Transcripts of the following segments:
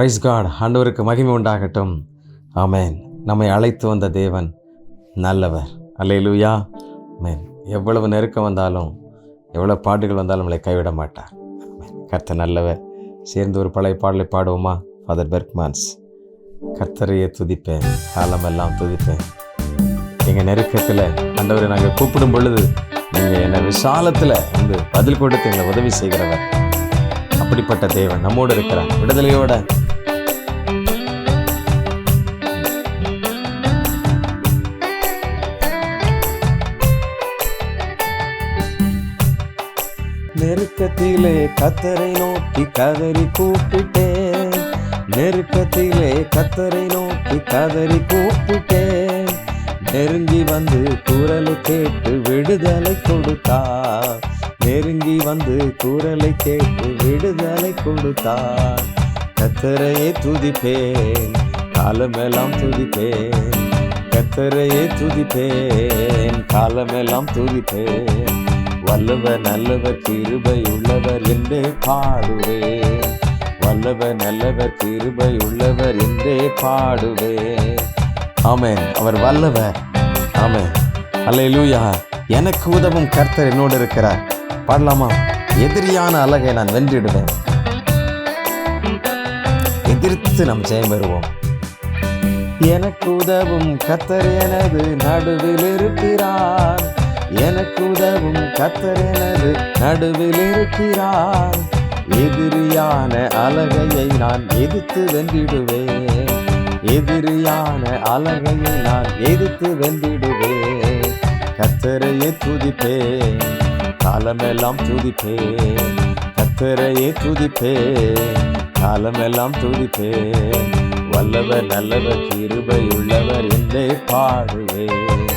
Price God ஆண்டவருக்கு மகிமை உண்டாகட்டும். ஆமேன் நம்மை அழைத்து வந்த தேவன் நல்லவர். அல்லையிலுயா மேன் எவ்வளவு நெருக்கம் வந்தாலும் எவ்வளோ பாட்டுகள் வந்தாலும் நம்மளை கைவிட மாட்டார். கர்த்த நல்லவர். சேர்ந்து ஒரு பழைய பாடலை பாடுவோமா? ஃபாதர் பெர்க்மான்ஸ் கர்த்தரையே துதிப்பேன். காலமெல்லாம் துதிப்பேன். எங்கள் நெருக்கத்தில் ஆண்டவரை நாங்கள் கூப்பிடும் பொழுது நீங்கள் என்னை விசாலத்தில் வந்து பதில் கொடுத்து எங்களை உதவி செய்கிறவர். அப்படிப்பட்ட தேவன் நம்மோடு இருக்கிறார். விடுதலையோட நெருக்கத்திலே கத்தரை நோக்கி கதறி கூப்பிட்டேன். நெருக்கத்திலே கத்தரை நோக்கி கதறி கூப்பிட்டேன். நெருங்கி வந்து குரலை கேட்டு விடுதலை கொடுத்தா நெருங்கி வந்து குரலை கேட்டு விடுதலை கொடுத்தார். கத்தரையே துதிப்பேன் காலமெல்லாம் துதிப்பேன். கத்தரையே துதிப்பேன் காலமெல்லாம் துதிப்பேன். வல்லவர் நல்லவர் கிருபை உள்ளவர் என்றே பாடுவே. வல்லவர் நல்லவர் கிருபை உள்ளவர் என்றே பாடுவே. ஆமென். அவர் வல்லவர் ஆமென். அல்லேலூயா. எனக்கு உதவும் கர்த்தர் என்னோடு இருக்கிறார். பாடலாமா? எதிரியான அழகை நான் வென்றிடுவேன். எதிர்த்து நாம் ஜெயம் பெறுவோம். எனக்கு உதவும் கர்த்தர் எனது நடுவில் இருக்கிறார். எனக்கு உதவும் கர்த்தர் எனது நடுவில் இருக்கிறார். எதிரியான அலகையை நான் எதிர்த்து வென்றிடுவேன். எதிரியான அலகையை நான் எதிர்த்து வென்றிடுவேன். கத்தரையே துதிப்பேன். காலமெல்லாம் துதிப்பேன். கத்தரையே துதிப்பேன். காலமெல்லாம் துதிப்பேன். வல்லவர் நல்லவர் கிருபை உள்ளவர் என்றே பாடுவேன்.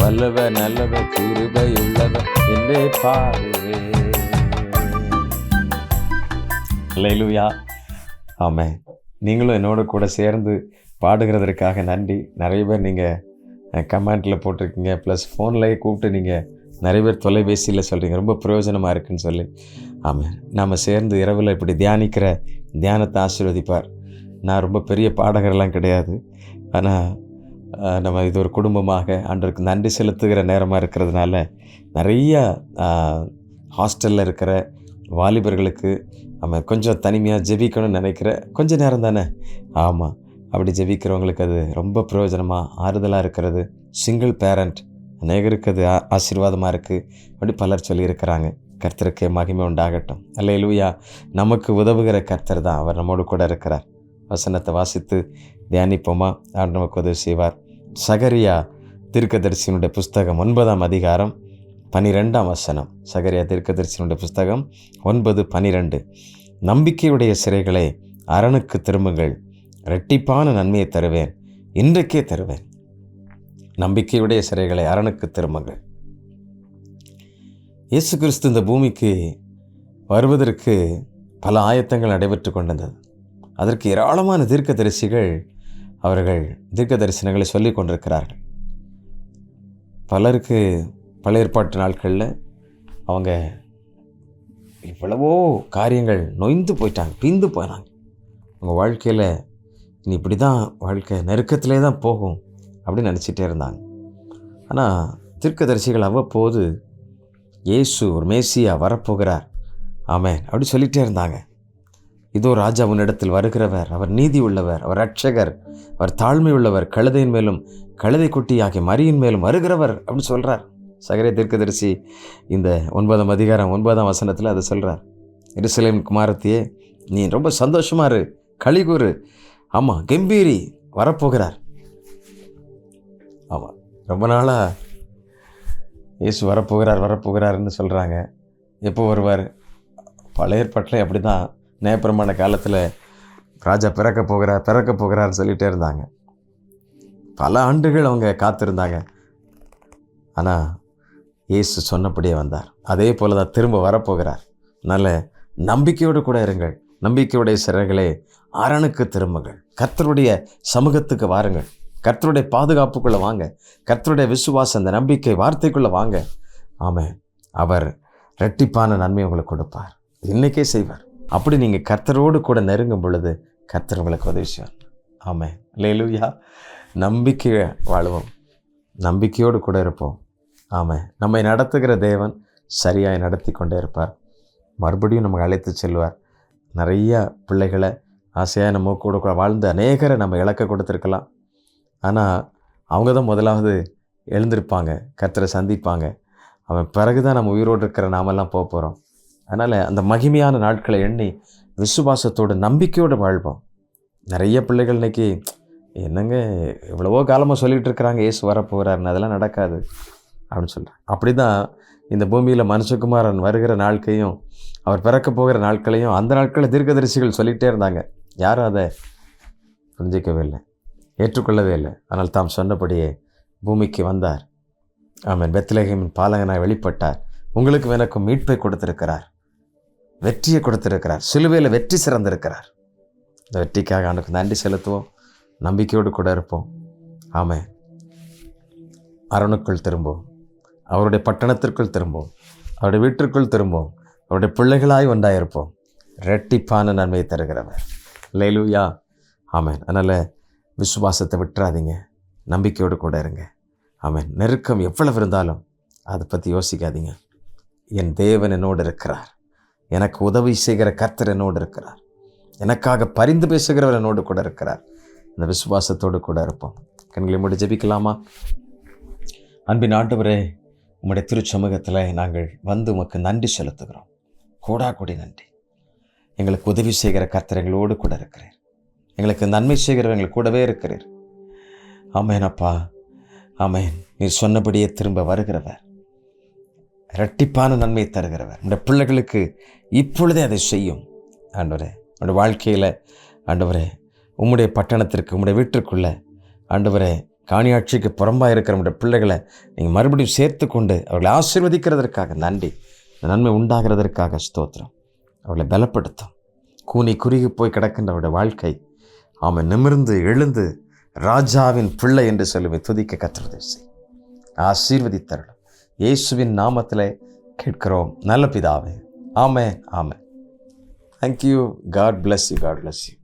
வல்லவ நல்லவ கிருபை உள்ளவர் என்றே பாடுவே அல்லேலூயா. ஆமென். நீங்களும் என்னோட கூட சேர்ந்து பாடுகிறதற்காக நன்றி. நிறைய பேர் நீங்கள் கமெண்ட்டில் போட்டிருக்கீங்க. ப்ளஸ் ஃபோன்லேயே கூப்பிட்டு நீங்கள் நிறைய பேர் தொலைபேசியில் சொல்கிறீங்க ரொம்ப பிரயோஜனமாக இருக்குன்னு சொல்லி. ஆமாம் நாம் சேர்ந்து இரவில் இப்படி தியானிக்கிற தியானத்தை ஆசீர்வதிப்பார். நான் ரொம்ப பெரிய பாடகர்லாம் கிடையாது. ஆனால் நம்ம இது ஒரு குடும்பமாக அன்றைக்கு நன்றி செலுத்துகிற நேரமாக இருக்கிறதுனால நிறையா ஹாஸ்டலில் இருக்கிற வாலிபர்களுக்கு நம்ம கொஞ்சம் தனிமையாக ஜெபிக்கணும்னு நினைக்கிற கொஞ்ச நேரம் தானே? ஆமாம் அப்படி ஜெபிக்கிறவங்களுக்கு அது ரொம்ப பிரயோஜனமாக ஆறுதலாக இருக்கிறது. சிங்கிள் பேரண்ட் அநேகருக்கு அது ஆ- ஆசீர்வாதமாக இருக்குது அப்படி பலர் சொல்லியிருக்கிறாங்க. கர்த்தருக்கு மகிமை உண்டாகட்டும். அல்லேலூயா. நமக்கு உதவுகிற கர்த்தர் தான். அவர் நம்மோடு கூட இருக்கிறார். வசனத்தை வாசித்து தியானிப்போமா? அவர் நமக்கு உதவி செய்வார். சகரியா தீர்க்கதரிசியினுடைய புஸ்தகம் ஒன்பதாம் அதிகாரம் பனிரெண்டாம் வசனம். சகரியா தீர்க்கதரிசியினுடைய புஸ்தகம் ஒன்பது பனிரெண்டு. நம்பிக்கையுடைய சிறைகளை அரணுக்கு திரும்புங்கள். இரட்டிப்பான நன்மையை தருவேன். இன்றைக்கே தருவேன். நம்பிக்கையுடைய சிறைகளை அரணுக்கு திரும்புங்கள். இயேசு கிறிஸ்து இந்த பூமிக்கு வருவதற்கு பல ஆயத்தங்கள் நடைபெற்று கொண்டிருந்தது. அதற்கு ஏராளமான தீர்க்கதரிசிகள் அவர்கள் தீர்க்க தரிசனங்களை சொல்லிக் கொண்டிருக்கிறார்கள். பலருக்கு பல ஏற்பாட்டு நாட்களில் அவங்க இவ்வளவோ காரியங்கள் நொய்ந்து போயிட்டாங்க பிந்து போனாங்க. அவங்க வாழ்க்கையில் இனி இப்படி தான் வாழ்க்கை நெருக்கத்திலே தான் போகும் அப்படின்னு நினச்சிட்டே இருந்தாங்க. ஆனால் தீர்க்கதரிசிகள் அவ்வப்போது இயேசு ஒரு மேசியாக வரப்போகிறார். ஆமேன் அப்படி சொல்லிகிட்டே இருந்தாங்க. இதோ ராஜா உன்னிடத்தில் வருகிறவர். அவர் நீதி உள்ளவர் அவர் ரட்சகர் அவர் தாழ்மை உள்ளவர் கழுதையின் மேலும் கழுதை குட்டி ஆகிய மரியின் மேலும் வருகிறவர் அப்படின்னு சொல்கிறார் சகரே தீர்க்கதரிசி இந்த ஒன்பதாம் அதிகாரம் ஒன்பதாம் வசனத்தில் அதை சொல்கிறார் எருசலேம் குமாரத்தியே நீ ரொம்ப சந்தோஷமாக இரு களிகூறு ஆமாம் கம்பீரி வரப்போகிறார். ஆமாம் ரொம்ப நாளாக இயேசு வரப்போகிறார் வரப்போகிறாருன்னு சொல்கிறாங்க எப்போ வருவார்? பழைய ஏற்பாட்டில் அப்படி தான் நேப்பிரமான காலத்தில் ராஜா பிறக்க போகிறார் பிறக்க போகிறார்னு சொல்லிகிட்டே இருந்தாங்க. பல ஆண்டுகள் அவங்க காத்திருந்தாங்க. ஆனால் இயேசு சொன்னபடியே வந்தார். அதே போல தான் திரும்ப வரப்போகிறார். நல்ல நம்பிக்கையோடு கூட இருங்கள். நம்பிக்கையுடைய சிறர்களே அரணுக்கு திரும்புங்கள். கர்த்தருடைய சமூகத்துக்கு வாருங்கள். கர்த்தருடைய பாதுகாப்புக்குள்ளே வாங்க. கர்த்தருடைய விசுவாசம் அந்த நம்பிக்கை வார்த்தைக்குள்ளே வாங்க. ஆமாம் அவர் ரெட்டிப்பான நன்மை உங்களுக்கு கொடுப்பார். இன்றைக்கே செய்வார். அப்படி நீங்கள் கர்த்தரோடு கூட நெருங்கும் பொழுது கர்த்தர் உங்களுக்கு உதவி செய்வார். ஆமாம் லேலுயா நம்பிக்கை வாழுவோம். நம்பிக்கையோடு கூட இருப்போம். ஆமாம் நம்மை நடத்துகிற தேவன் சரியாக நடத்தி கொண்டே இருப்பார். மறுபடியும் நமக்கு அழைத்து செல்வார். நிறையா பிள்ளைகளை ஆசையாக நம்ம கூட கூட வாழ்ந்து அநேகரை நம்ம இழக்க கொடுத்துருக்கலாம். ஆனால் அவங்க தான் முதலாவது எழுந்திருப்பாங்க கத்தரை சந்திப்பாங்க. அவன் பிறகு தான் நம்ம உயிரோடு இருக்கிற நாமெல்லாம் போக போகிறோம் அதனால் அந்த மகிமையான நாட்களை எண்ணி விசுவாசத்தோடு நம்பிக்கையோடு வாழ்வோம். நிறைய பிள்ளைகள் இன்னைக்கு என்னங்க எவ்வளவோ காலமாக சொல்லிகிட்டு இருக்கிறாங்க ஏசு வரப்போகிறாருன்னு அதெல்லாம் நடக்காது அப்படின்னு சொல்கிறேன் அப்படி தான் இந்த பூமியில் மனுஷகுமாரன் வருகிற நாட்கையும் அவர் பிறக்க போகிற நாட்களையும் அந்த நாட்களில் தீர்க்கதரிசிகள் சொல்லிகிட்டே இருந்தாங்க. யாரும் அதை புரிஞ்சிக்கவே இல்லை ஏற்றுக்கொள்ளவே இல்லை. ஆனால் தாம் சொன்னபடியே பூமிக்கு வந்தார். ஆமன். பெத்லகேமின் பாலகனாக வெளிப்பட்டார். உங்களுக்கு எனக்கும் மீட்பை கொடுத்திருக்கிறார். வெற்றியை கொடுத்திருக்கிறார். சிலுவையில் வெற்றி சிறந்திருக்கிறார். இந்த வெற்றிக்காக அவனுக்கு நன்றி செலுத்துவோம். நம்பிக்கையோடு கூட இருப்போம். ஆமே அரணுக்குள் திரும்புவோம். அவருடைய பட்டணத்திற்குள் திரும்புவோம். அவருடைய வீட்டிற்குள் திரும்புவோம். அவருடைய பிள்ளைகளாய் ஒன்றாயிருப்போம். ரெட்டிப்பான நன்மையை தருகிறவர். லேலூயா ஆமேன். அதனால் விசுவாசத்தை விட்டுறாதீங்க. நம்பிக்கையோடு கூட இருங்க. ஆமேன். நெருக்கம் எவ்வளவு இருந்தாலும் அதை பற்றி யோசிக்காதீங்க. என் தேவன் என்னோடு இருக்கிறார். எனக்கு உதவி செய்கிற கர்த்தர் என்னோடு இருக்கிறார். எனக்காக பரிந்து பேசுகிறவர் என்னோடு கூட இருக்கிறார். இந்த விசுவாசத்தோடு கூட இருப்போம். கண்களை மூடி ஜெபிக்கலாமா? அன்பின் ஆண்டவரே உம்முடைய திருச்சமூகத்தில் நாங்கள் வந்து உமக்கு நன்றி செலுத்துகிறோம். கோடா கொடி நன்றி. எங்களுக்கு உதவி செய்கிற கர்த்தர் எங்களோடு கூட இருக்கிறார். எங்களுக்கு நன்மை செய்கிறவர் எங்களுக்கு கூடவே இருக்கிறார். ஆமேன் அப்பா. ஆமேன். நீர் சொன்னபடியே திரும்ப வருகிறவர். இரட்டிப்பான நன்மை தருகிறவர். உடைய பிள்ளைகளுக்கு இப்பொழுதே அதை செய்யும். ஆண்டவரே உடைய வாழ்க்கையில் ஆண்டவரே உம்முடைய பட்டணத்திற்கு உம்முடைய வீட்டிற்குள்ளே ஆண்டவரே காணியாட்சிக்கு புறம்பாக இருக்கிற உடைய பிள்ளைகளை நீங்கள் மறுபடியும் சேர்த்து கொண்டு அவர்களை ஆசீர்வதிக்கிறதற்காக நன்றி. நன்மை உண்டாகிறதற்காக ஸ்தோத்திரம். அவர்களை பலப்படுத்தும். கூனி குறுகி போய் கிடக்கின்ற அவருடைய வாழ்க்கை அவன் நிமிர்ந்து எழுந்து ராஜாவின் பிள்ளை என்று சொல்லுமே துதிக்க கற்றுவதை செய் ஆசீர்வதித்தருளும். இயேசுவின் நாமத்தில் கேட்கிறோம். நல்ல பிதாவே. ஆமே ஆமே thank you God bless you God bless you